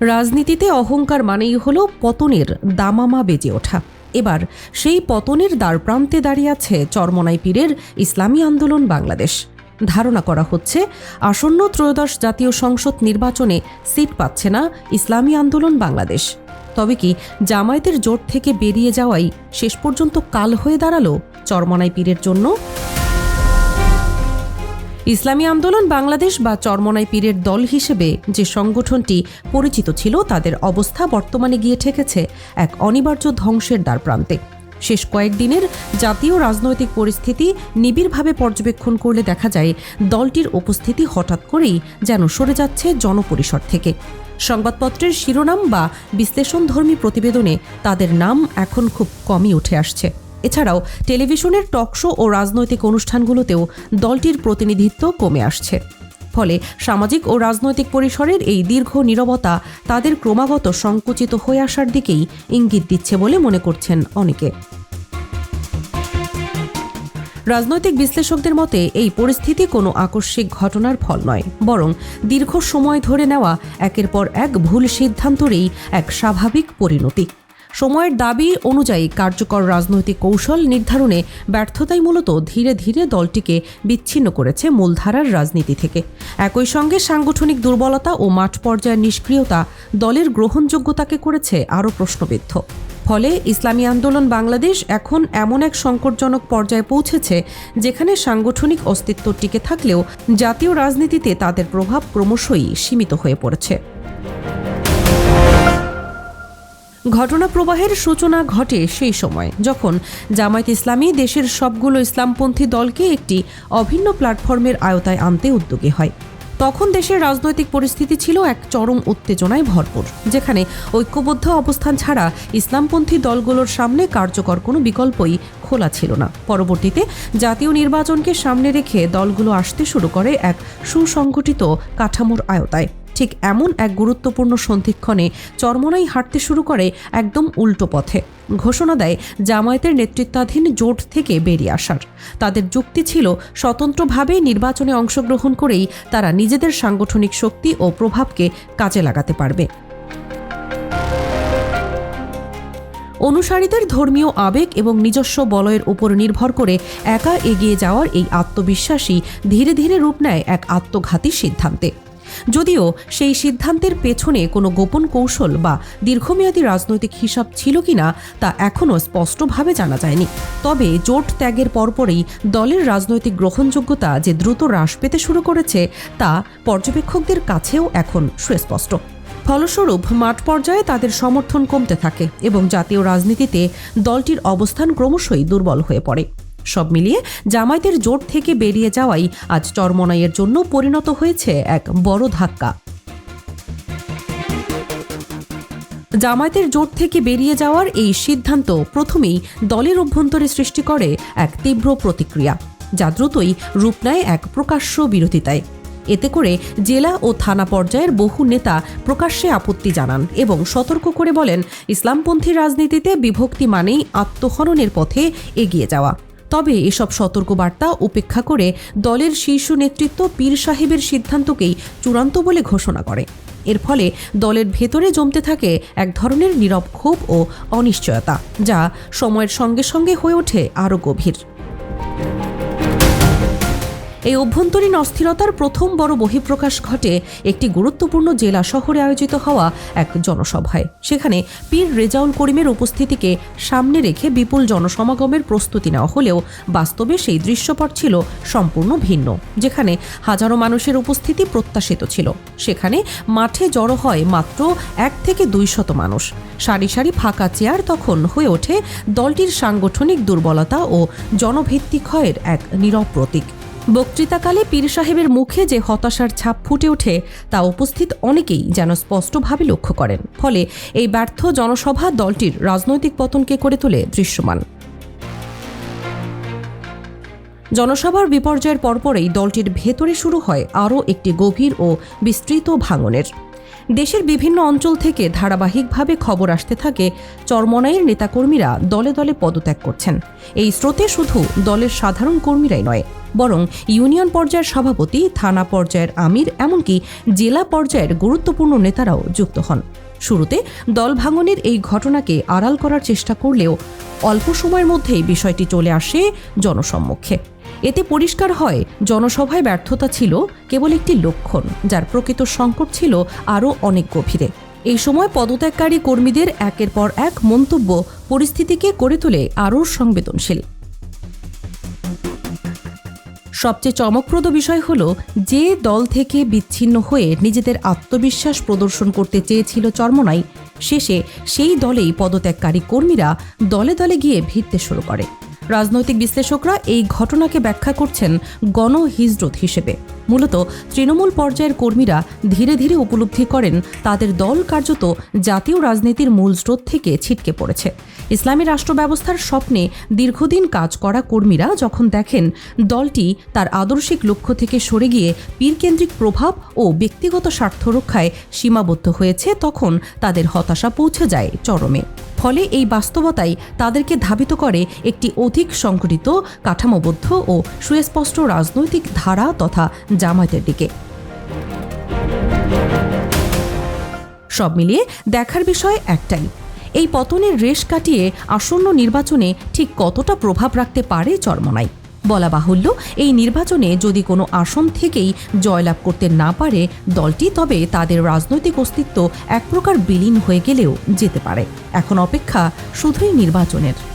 রাজনীতিতে অহংকার মানেই হলো পতনের দামামা বেজে ওঠা। এবার সেই পতনের দ্বারপ্রান্তে দাঁড়িয়ে আছে চরমনাই পীরের ইসলামী আন্দোলন বাংলাদেশ। ধারণা করা হচ্ছে, আসন্ন ত্রয়োদশ জাতীয় সংসদ নির্বাচনে সিট পাচ্ছে না ইসলামী আন্দোলন বাংলাদেশ। তবে কি জামায়াতের জোট থেকে বেরিয়ে যাওয়াই শেষ পর্যন্ত কাল হয়ে দাঁড়াল চরমনাই পীরের জন্য? ইসলামী আন্দোলন বাংলাদেশ বা চরমনাই পীরের দল হিসেবে যে সংগঠনটি পরিচিত ছিল, তাদের অবস্থা বর্তমানে গিয়ে ঠেকেছে এক অনিবার্য ধ্বংসের দ্বারপ্রান্তে শেষ কয়েকদিনের জাতীয় রাজনৈতিক পরিস্থিতি নিবিড়ভাবে পর্যবেক্ষণ করলে দেখা যায়, দলটির উপস্থিতি হঠাৎ করেই যেন সরে যাচ্ছে জনপরিসর থেকে। সংবাদপত্রের শিরোনাম বা বিশ্লেষণধর্মী প্রতিবেদনে তাদের নাম এখন খুব কমই উঠে আসছে। এছাড়াও টেলিভিশনের টকশো ও রাজনৈতিক অনুষ্ঠানগুলোতেও দলটির প্রতিনিধিত্ব কমে আসছে। ফলে সামাজিক ও রাজনৈতিক পরিসরের এই দীর্ঘ নীরবতা তাদের ক্রমাগত সংকুচিত হয়ে আসার দিকেই ইঙ্গিত দিচ্ছে বলে মনে করছেন অনেকে। রাজনৈতিক বিশ্লেষকদের মতে এই পরিস্থিতি কোনো আকস্মিক ঘটনার ফল নয়, বরং দীর্ঘ সময় ধরে নেওয়া একের পর এক ভুল সিদ্ধান্তরেই এক স্বাভাবিক পরিণতি। সময়ের দাবি অনুযায়ী কার্যকর রাজনৈতিক কৌশল নির্ধারণে ব্যর্থতাই মূলত ধীরে ধীরে দলটিকে বিচ্ছিন্ন করেছে মূলধারার রাজনীতি থেকে। একই সঙ্গে সাংগঠনিক দুর্বলতা ও মাঠ পর্যায়ের নিষ্ক্রিয়তা দলের গ্রহণযোগ্যতাকে করেছে আরও প্রশ্নবিদ্ধ। ফলে ইসলামী আন্দোলন বাংলাদেশ এখন এমন এক সংকটজনক পর্যায়ে পৌঁছেছে যেখানে সাংগঠনিক অস্তিত্ব টিকে থাকলেও জাতীয় রাজনীতিতে তাদের প্রভাব ক্রমশই সীমিত হয়ে পড়েছে। ঘটনা প্রবাহের সূচনা ঘটে সেই সময়, যখন জামায়াত ইসলামী দেশের সবগুলো ইসলামপন্থী দলকে একটি অভিন্ন প্ল্যাটফর্মের আয়তায় আনতে উদ্যোগী হয়। তখন দেশের রাজনৈতিক পরিস্থিতি ছিল এক চরম উত্তেজনায় ভরপুর, যেখানে ঐক্যবদ্ধ অবস্থান ছাড়া ইসলামপন্থী দলগুলোর সামনে কার্যকর কোনো বিকল্পই খোলা ছিল না। পরবর্তীতে জাতীয় নির্বাচনকে সামনে রেখে দলগুলো আসতে শুরু করে এক সুসংগঠিত কাঠামোর আয়তায় ঠিক এমন এক গুরুত্বপূর্ণ সন্ধিক্ষণে চরমনাই হাঁটতে শুরু করে একদম উল্টো পথে। ঘোষণা দেয়, জামায়াতের নেতৃত্বাধীন জোট থেকে বেরিয়ে আসার। তাদের যুক্তি ছিল, স্বতন্ত্রভাবে নির্বাচনে অংশগ্রহণ করেই তারা নিজেদের সাংগঠনিক শক্তি ও প্রভাবকে কাজে লাগাতে পারবে। অনুসারীদের ধর্মীয় আবেগ এবং নিজস্ব বলয়ের উপর নির্ভর করে একা এগিয়ে যাওয়ার এই আত্মবিশ্বাসী ধীরে ধীরে রূপ নেয় এক আত্মঘাতী সিদ্ধান্তে। যদিও সেই সিদ্ধান্তের পেছনে কোনো গোপন কৌশল বা দীর্ঘমেয়াদী রাজনৈতিক হিসাব ছিল কিনা তা এখনও স্পষ্টভাবে জানা যায়নি। তবে জোট ত্যাগের পরপরই দলের রাজনৈতিক গ্রহণযোগ্যতা যে দ্রুত হ্রাস পেতে শুরু করেছে তা পর্যবেক্ষকদের কাছেও এখন সুস্পষ্ট। ফলস্বরূপ, মাঠ পর্যায়ে তাদের সমর্থন কমতে থাকে এবং জাতীয় রাজনীতিতে দলটির অবস্থান ক্রমশই দুর্বল হয়ে পড়ে। সব মিলিয়ে জামায়াতের জোট থেকে বেরিয়ে যাওয়াই আজ চরমনাইয়ের জন্য পরিণত হয়েছে এক বড় ধাক্কা। জামায়াতের জোট থেকে বেরিয়ে যাওয়ার এই সিদ্ধান্ত প্রথমেই দলের অভ্যন্তরে সৃষ্টি করে এক তীব্র প্রতিক্রিয়া, যা দ্রুতই রূপ নেয় এক প্রকাশ্য বিরোধিতায়। এতে করে জেলা ও থানা পর্যায়ের বহু নেতা প্রকাশ্যে আপত্তি জানান এবং সতর্ক করে বলেন, ইসলামপন্থী রাজনীতিতে বিভক্তি মানেই আত্মহননের পথে এগিয়ে যাওয়া। তবে এসব সতর্কবার্তা উপেক্ষা করে দলের শীর্ষ নেতৃত্ব পীর সাহেবের সিদ্ধান্তকেই চূড়ান্ত বলে ঘোষণা করে। এর ফলে দলের ভেতরে জমতে থাকে এক ধরনের নীরব ক্ষোভ ও অনিশ্চয়তা, যা সময়ের সঙ্গে সঙ্গে হয়ে ওঠে আরও গভীর। এই অভ্যন্তরীণ অস্থিরতার প্রথম বড় বহিঃপ্রকাশ ঘটে একটি গুরুত্বপূর্ণ জেলা শহরে আয়োজিত হওয়া এক জনসভায়। সেখানে পীর রেজাউল করিমের উপস্থিতিকে সামনে রেখে বিপুল জনসমাগমের প্রস্তুতি নেওয়া হলেও বাস্তবে সেই দৃশ্যপট ছিল সম্পূর্ণ ভিন্ন, যেখানে হাজারো মানুষের উপস্থিতি প্রত্যাশিত ছিল। সেখানে মাঠে জড়ো হয় মাত্র এক থেকে দুই শত মানুষ। সারি সারি ফাঁকা চেয়ার তখন হয়ে ওঠে দলটির সাংগঠনিক দুর্বলতা ও জনভিত্তিক ক্ষয়ের এক নীরব প্রতীক। বক্তৃতাকালে পীর সাহেবের মুখে যে হতাশার ছাপ ফুটে ওঠে, তা উপস্থিত অনেকেই যেন স্পষ্টভাবে লক্ষ্য করেন। ফলে এই ব্যর্থ জনসভা দলটির রাজনৈতিক পতনকে করে তোলে দৃশ্যমান। জনসভার বিপর্যয়ের পরপরেই দলটির ভেতরে শুরু হয় আরও একটি গভীর ও বিস্তৃত ভাঙনের। দেশের বিভিন্ন অঞ্চল থেকে ধারাবাহিকভাবে খবর আসতে থাকে, চরমনাইয়ের নেতাকর্মীরা দলে দলে পদত্যাগ করছেন। এই স্রোতে শুধু দলের সাধারণ কর্মীরাই নয়, বরং ইউনিয়ন পর্যায়ের সভাপতি, থানা পর্যায়ের আমির, এমনকি জেলা পর্যায়ের গুরুত্বপূর্ণ নেতারাও যুক্ত হন। শুরুতে দল ভাঙনের এই ঘটনাকে আড়াল করার চেষ্টা করলেও অল্প সময়ের মধ্যেই বিষয়টি চলে আসে জনসম্মুখে। এতে পরিষ্কার হয়, জনসভায় ব্যর্থতা ছিল কেবল একটি লক্ষণ, যার প্রকৃত সংকট ছিল আরও অনেক গভীরে। এই সময় পদত্যাগকারী কর্মীদের একের পর এক মন্তব্য পরিস্থিতিকে করে তোলে আরও সংবেদনশীল। সবচেয়ে চমকপ্রদ বিষয় হলো, যে দল থেকে বিচ্ছিন্ন হয়ে নিজেদের আত্মবিশ্বাস প্রদর্শন করতে চেয়েছিল চর্মনাই, শেষে সেই দলেই পদত্যাগকারী কর্মীরা দলে দলে গিয়ে ভিড়তে শুরু করে। রাজনৈতিক বিশ্লেষকরা এই ঘটনাকে ব্যাখ্যা করছেন গণহিজরত হিসেবে। মূলত তৃণমূল পর্যায়ের কর্মীরা ধীরে ধীরে উপলব্ধি করেন, তাদের দল কার্যত জাতীয় রাজনীতির মূল স্রোত থেকে ছিটকে পড়েছে। ইসলামী রাষ্ট্র ব্যবস্থার স্বপ্নে দীর্ঘদিন কাজ করা কর্মীরা যখন দেখেন দলটি তার আদর্শিক লক্ষ্য থেকে সরে গিয়ে পীরকেন্দ্রিক প্রভাব ও ব্যক্তিগত স্বার্থ রক্ষায় সীমাবদ্ধ হয়েছে, তখন তাদের হতাশা পৌঁছে যায় চরমে। ফলে এই বাস্তবতাই তাদেরকে ধাবিত করে একটি অধিক সংগঠিত কাঠামোবদ্ধ ও সুস্পষ্ট রাজনৈতিক ধারা তথা জামায়াতের দিকে। সব মিলিয়ে দেখার বিষয় একটাই, এই পতনের রেশ কাটিয়ে আসন্ন নির্বাচনে ঠিক কতটা প্রভাব রাখতে পারে চরমনাই। বলা বাহুল্য, এই নির্বাচনে যদি কোনো আসন থেকেই জয়লাভ করতে না পারে দলটি, তবে তাদের রাজনৈতিক অস্তিত্ব এক প্রকার বিলীন হয়ে গেলেও যেতে পারে। এখন অপেক্ষা শুধুই নির্বাচনের।